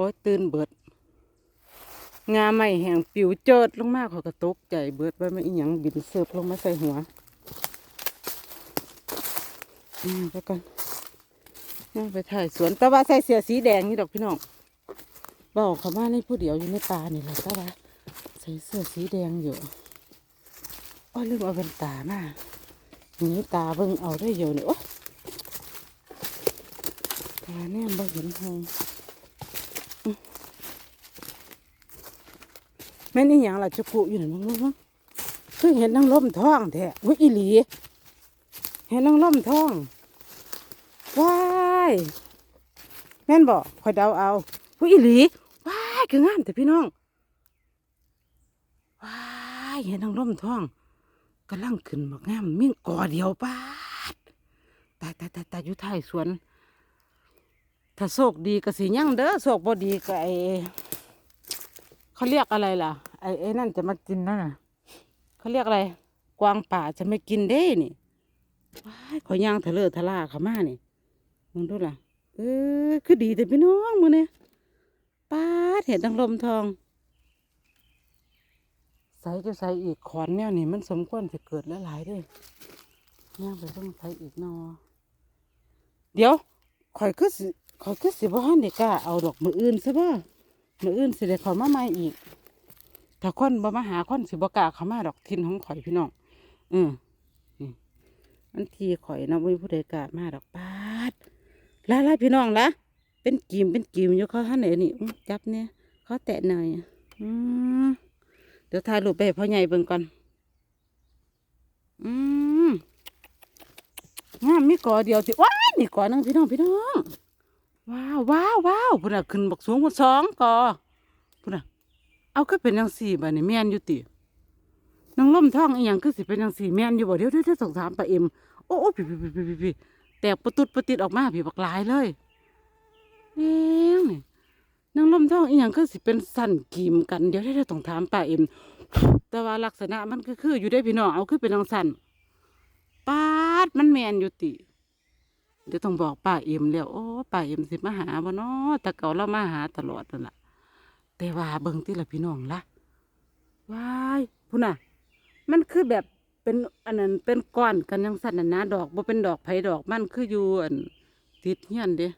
อ้ยตื่นเบิด งาไม่แห้งปิวเจิดลงมากขาก็ตกใจเบิดว่าไม่อีหยังบินเสิร์ฟลงมาใส่หัวอืมไปก่อนย่ไปถ่ายสวนแต่ว่าใส่เสื้อสีแดงนี่ดอกพี่น้องบอกเขามาในผู้เดียวอยู่ในป่านี่แหละต่ว่าใส่เสื้อสีแดงอยู่อ้อลืมเอาเป็นตามานี่ตาเบิ่งเอาได้อยู่นี่ยโอ๊ยตาแน่บ่เห็นหง แม่นี่อย่างล่ะจุกุอยู่นั่นมั้งมั้งคือเห็นนางล่มท้องแท้อุ้ยอีหลี เห็นนางล่มท้องว้ายแม่นบอกคอยเดาเอาอุ้ยอีหลีว้ายคืองามแต่พี่น้องว้ายเห็นนางล่มท้องกำลังขึ้นมากงามมิ่งกอเดียวป้าดตายตายตายตายอยู่ท้ายสวน ถ้าโชคดีก็สิยังเด้อโชคบ่ดีก็ไอ เขาเรียกอะไรล่ะ ไอ้ไอ้นั่นจะมากินนั่นน่ะเขาเรียกอะไร กวางป่าจะไม่กินได้นี่ว้ายขอย่างทะเลอะทะล่าเขามานี่มึงดูล่ะ เออคือดีแต่พี่น้องมึงเนี่ยป้าดเห็นดังลมทอง ใส่จะใส่อีกขอนแนวนี่มันสมควรจะเกิดหลายๆเด้วยย่างไปต้องใส่อีกหนอเดี๋ยวข่อยคือสิข่อยคือสิบ่ฮันเด็กล้าเอาดอกมืออื่นซะบ่ มื่ออื่นสิได้เขามาใหม่อีก ถ้าคนบ่มาหาคนสิบ่กล้าเขามาดอกทินของข่อยพี่น้องอืมนี่มันทีข่อยนะบ่มีผู้ใดกล้ามาดอกปาดลาลาพี่น้องละเป็นกีมเป็นกีมอยู่เขาท่านไหนนี่จับเนี่ยเขาแตะหน่อยอืมเดี๋ยวถ่ายรูปไปพ่อใหญ่เบิ่งก่อนอืมงามมีกอเดียวสิว้ายนี่กอนึงพี่น้องพี่น้อง ว้าวว้าวว้าวพุ่นน่ะขึ้นบักสูงพุ่นสองกอพุ่นน่ะเอาคือเป็นจังสี่บัดนี้แม่นอยู่ตินางล่มท้องอีหยังคือสิเป็นจังสี่แม่นอยู่บ่เดี๋ยวเดี๋ยวสองสามปะเอ็มโอ้โอ้พี่พี่พี่พี่พี่แตกประตุดประติดออกมาพี่บักหลายเลยแม่งนี่นางล่มท้องอีหยังคือสิเป็นสั่นกีมกันเดี๋ยวเดี๋ยวเดี๋ยวต้องถามป้าเอ็มแต่ว่าลักษณะมันก็คืออยู่ได้พี่น้องเอาคือเป็นจังสั่นปาดมันแม่นอยู่ติ เดี๋ยวต้องบอกป้าเอ็มแล้วโอ้ป้าเอ็มสิมาหาบ่เนาะแต่เก่าเรามาหาตลอดนั่นล่ะแต่ว่าเบิ่งที่ละพี่น้องละว้ายพุ่นน่ะ มันคือแบบเป็นอันนั้นเป็นก้อนกันยังสั่นน่ะนะดอกบ่เป็นดอกไผ่ดอกมันคืออยู่อันติดเฮียนเด้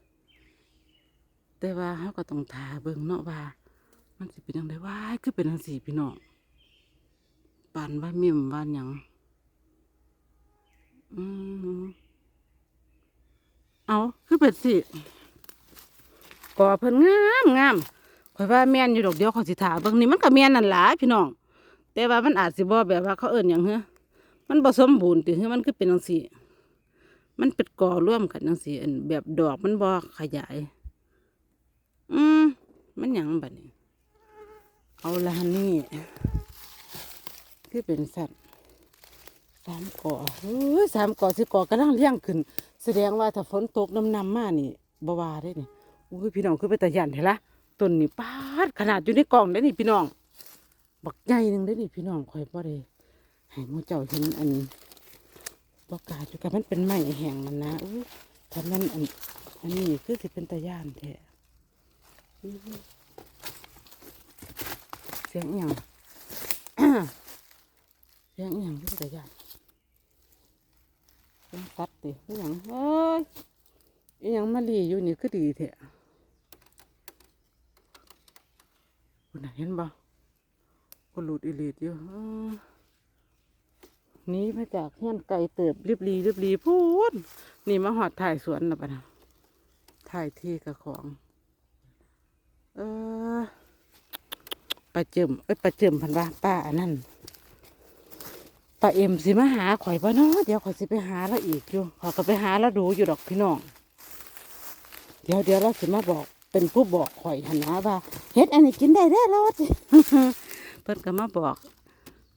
แต่ว่าเฮาก็ต้องทาเบิ่งเนาะว่า มันสิเป็นจังไดว้ายคือเป็นจังซี่พี่น้องปานว่ามิมว่าหยังอืม เอาคือเป็ดสิก่อเพิ่นงามงามข่อยว่าแม่นอยู่ดอกเดียวเขาสิถาเบิ่งนี่มันก็แม่นนั่นหละพี่น้อง แต่ว่ามันอาจสิบ่แบบว่าเขาเอิ้นหยังเฮ้อมันบ่สมบูรณ์ติเฮ้อมันคือเป็นจังซี่มันเป็นก่อร่วมกันจังซี่อันแบบดอกมันบ่ขยาย อืมมันหยังบัดนี้ เอาละนี่คือเป็นสัตว์ สามกอเฮ้ยสามก่อสิก่อกำลังเลี้ยงขึ้น แสดงว่าถ้าฝนตกน้ำนำมานี่บวาได้นี่อุ้ยพี่น้องคือไปตะยันเห็นละต้นนี่ปาดขนาดอยู่ในกล่องได้นี่พี่น้อง บักใหญ่หนึ่งได้นี่พี่น้องคอยบ่ได้ให้มูเจ้าเห็นอันบอกกาจุกันมันเป็นไม้แห้งมันนะอุ้ยถ้ามันอันอันนี้คือสิเป็นตะย่านแท้เสียงอหย่างเสียงอหย่างคือตะย่าน กัดติอหย่างเอ้ยอหย่างมาลีอยู่นี่คือดีเถอะคุณน่ะเห็นบ่ก็หลุดอีหลีดอยู่เออหนีมาจากเฮี้ยนไก่เติบรีบรีรีบรีพูดนี่มาหอดถ่ายสวนแล้วปะนะถ่ายที่กับของ เออปลาเจิมเอ้ยปลาเจิมพันว่าป้าอันนั้น ป้าเอ็มสิมาหาข่อยบ่เนาะเดี๋ยวข่อยสิไปหาแล้วอีกอยู่ข่อยก็ไปหาแล้วดูอยู่ดอกพี่น้อง เดี๋ยวเดี๋ยวเราสิมาบอกเป็นผู้บอกข่อยหันนะว่าเฮ็ดอันนี้กินได้เด้อรอดเพิ่นก็มาบอก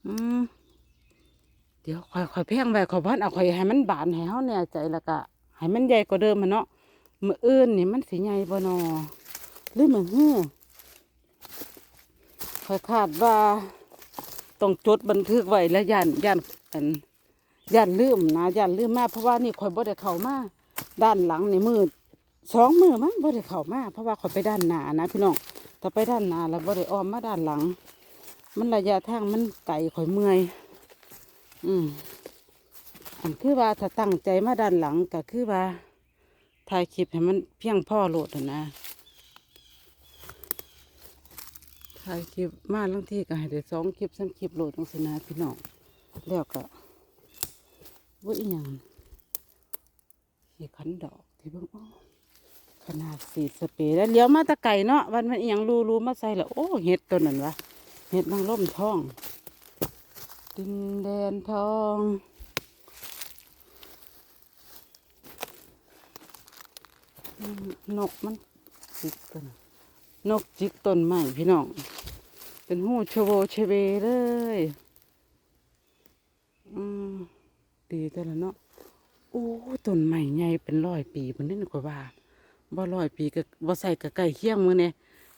อืมเดี๋ยวข่อยข่อยแพงไว้ข่อยพันเอาข่อยให้มันบานให้เฮาแน่ใจแล้วก็ให้มันใหญ่กว่าเดิมหั้นเนาะมืออื่นนี่มันสิใหญ่บ่นอหรือมื้อฮื้อข่อยคาดว่า ต้องจดบันทึกไว้แล้วย่านย่านอันย่านลืมนะย่านลืมมากเพราะว่านี่ข่อยบ่ได้เข้ามาด้านหลังนี่มืดสองมือมั้งบ่ได้เข้ามาเพราะว่าเขาไปด้านหน้านะพี่น้องแต่ไปด้านหน้าแล้วบ่ได้อ้อมมาด้านหลัง มันระยะทางมันไกลข่อยเมื่อย อืมอันคือว่าถ้าตั้งใจมาด้านหลังก็คือว่าถ่ายคลิปให้มันเพียงพ่อโหลดนะ ถ่ายคลิปมาบางที่ก็ให้ได้สองคลิปสามคลิปโหลดจังสนะพี่น้องแล้วก็ว่าอีหยังขี่ขันดอกที่เบิ่งอ้อขนาดสีสเปรย์แล้วเลี้ยวมาตะไก่เนาะวันมันอีหยังรูรูมาใส่แล้วโอ้เห็ดตัวนั้นวะเห็ดนางร่มทอง ดินแดนทองนกมันจิกต้นนกจิกต้นใหม่พี่น้อง เป็นหูชโวเชเวเลยอืมดีแต่ละเนาะโอ้ต้นใหม่ใหญ่เป็นร้อยปีมันนี่กว่าว่าบ่ร้อยปีก็บ่ใส่กับไก่เคียงมือเนี่ย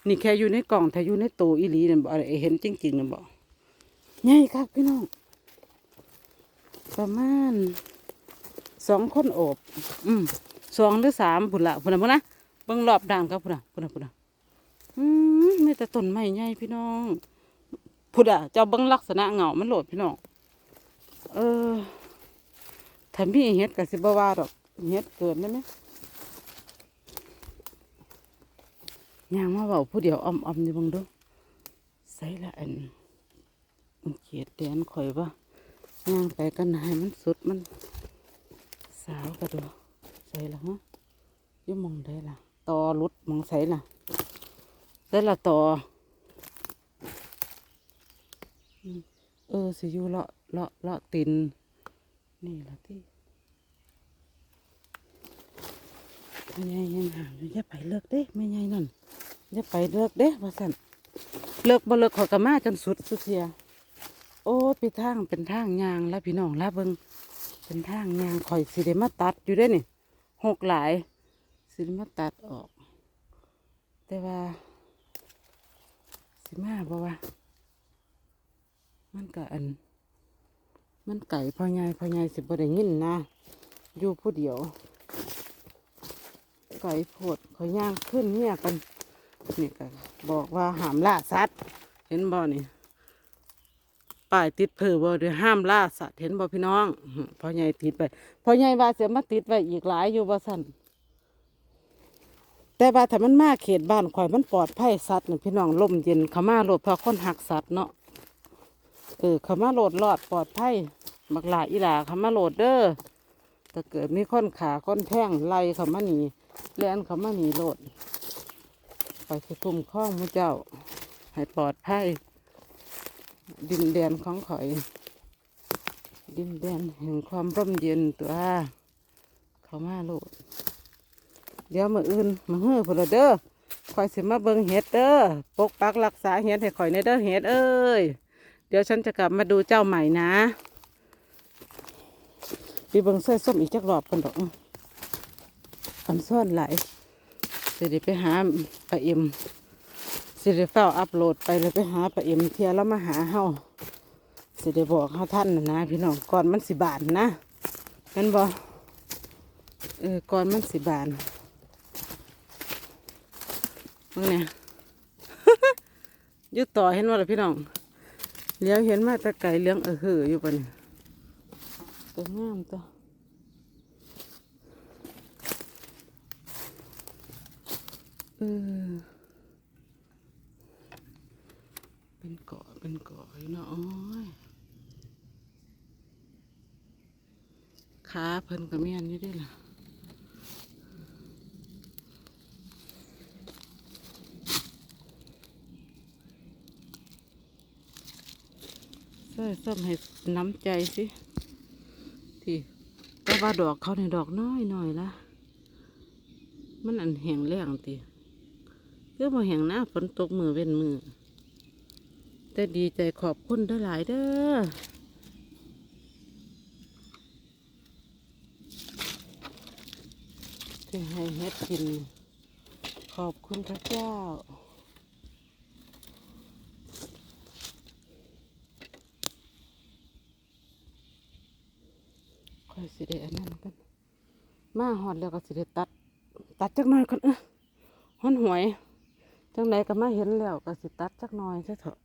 นี่แค่อยู่ในกล่องถ้าอยู่ในตู้อีหลีเนี่ยบ่อะไรเห็นจริงๆเนี่ยบ่ใหญ่ครับพี่น้องประมาณสองคนโอบ อืมสองหรือสามพุ่นละพุ่นละพุ่นนะเบิ่งรอบด่างครับพุ่นละพุ่นละพุ่นละอืม มีแต่ต้นไม้ใหญ่พี่น้องพุ่นละเจ้าเบิ่งลักษณะเงามันโหลดพี่น้อง เออถ้ามีเห็ดก็สิบ่ว่าดอกเห็ดเกิดได้ไหมยางมาเบาผู้เดียวออมๆนี่บิ่งดูใส่ละอันอันเขียดแดนข่อยว่ายางไปกันให้มันสุดมันสาวกระดูใส่ละฮะยุ่มองได้ละต่อรุดมองใส่ละ ได้ละต่อ เออสิอยู่เลาะเลาะเลาะติน นี่ละที่ไม่ใหญ่ยังห่างอย่าไปเลิกเด้ไม่ใหญ่นั่นอย่าไปเลิกเด้ว่าสั่นเลิกบ่เลิกขอยกะมาจนสุดสุดเทีย โอ้ไปทางเป็นทางยางแล้วพี่น้องแล้วเบิงเป็นทางยางข่อยสิได้มาตัดอยู่ได้นี่หกหลายสิได้มาตัดออก แต่ว่า สิมาบ่ว่า มันก็อัน มันไก่พ่อใหญ่พอใหญ่สิบ่ได้ยินนะ อยู่ผู้เดียว ไก่โพดข่อยย่างขึ้นเนี่ยกันนี่ก็บอกว่าห้ามล่าสัตว์ เห็นบ่นี่ป้ายติดเพื่อบ่ดี๋ยห้ามล่าสัตว์เห็นบ่พี่น้องพ่อใหญ่ติดไปพ่อใหญ่ว่าเสียมาติดไว้อีกหลายอยู่บ่สั่น แต่ว่าถ้ามันมาเขตบ้านข่อยมันปลอดภัยสัตว์นี่พี่น้องลมเย็นเขามาโลดเพราะคนหักสัตว์เนาะเออเขามาโลดรอดปลอดภัยบักหลาอีหลาเขามาโลดเด้อถ้าเกิดมีค้นขาค้นแท่งไล่เขามาหนีแล่นเขามาหนีโลดไปสิคุ้มข้องมือเจ้า ให้ปลอดภัยดินแดนของข่อย ดินแดนแห่งความร่มเย็นตัวเขามาโลด เดี๋ยวมืออื่นมาเฮือพนละเด้อข่อยสิมาเบิ่งเห็ดเด้อปกปักรักษาเห็ดให้ข่อยในเด้อเห็ดเอ้ยเดี๋ยวฉันจะกลับมาดูเจ้าใหม่นะพี่เบิ่งเสื้อส้มอีกจักรอบกันดอกอันซ่อนไหลสิได้ไปหาปลาเอ็มสิได้เฝ้าอัพโหลดไปเลยไปหาปลาเอ็มเทียแล้วมาหาเฮาสิได้บอกเฮาท่านนะ พี่น้องก่อนมันสิบานนะแม่นบอเออก่อนมันสิบาน มึงเนี่ยยุต่อเห็นว่าล่ะพี่น้องเลี้ยวเห็นมาแตะไก่เลี้ยงเออหืออยู่ปะเนี่ยตัวงามตัวเออเป็นเกาะเป็นเกาะอยู่เนาะโอ้ยขาเพิ่นกับเมียนอยู่ด้วยล่ะ ใส่ส้มให้น้ำใจสิที่แต่ว่าดอกเขาในดอกน้อยหน่อยละมันอันแห้งแล้งตีเพื่อมาแห้งหน้าฝนตกมือเว้นมือ แต่ดีใจขอบคุณเด้หลายเด้อที่ให้เฮ็ดกิน ขอบคุณพระเจ้า ค่อยสิได้อันนั้นกันมาหอดแล้วก็สิได้ตัด ตัดจักหน่อยก่อนเออหอนหวยจังไดก็มาเห็นแล้วก็สิตัดจักหน่อยซะเถอะ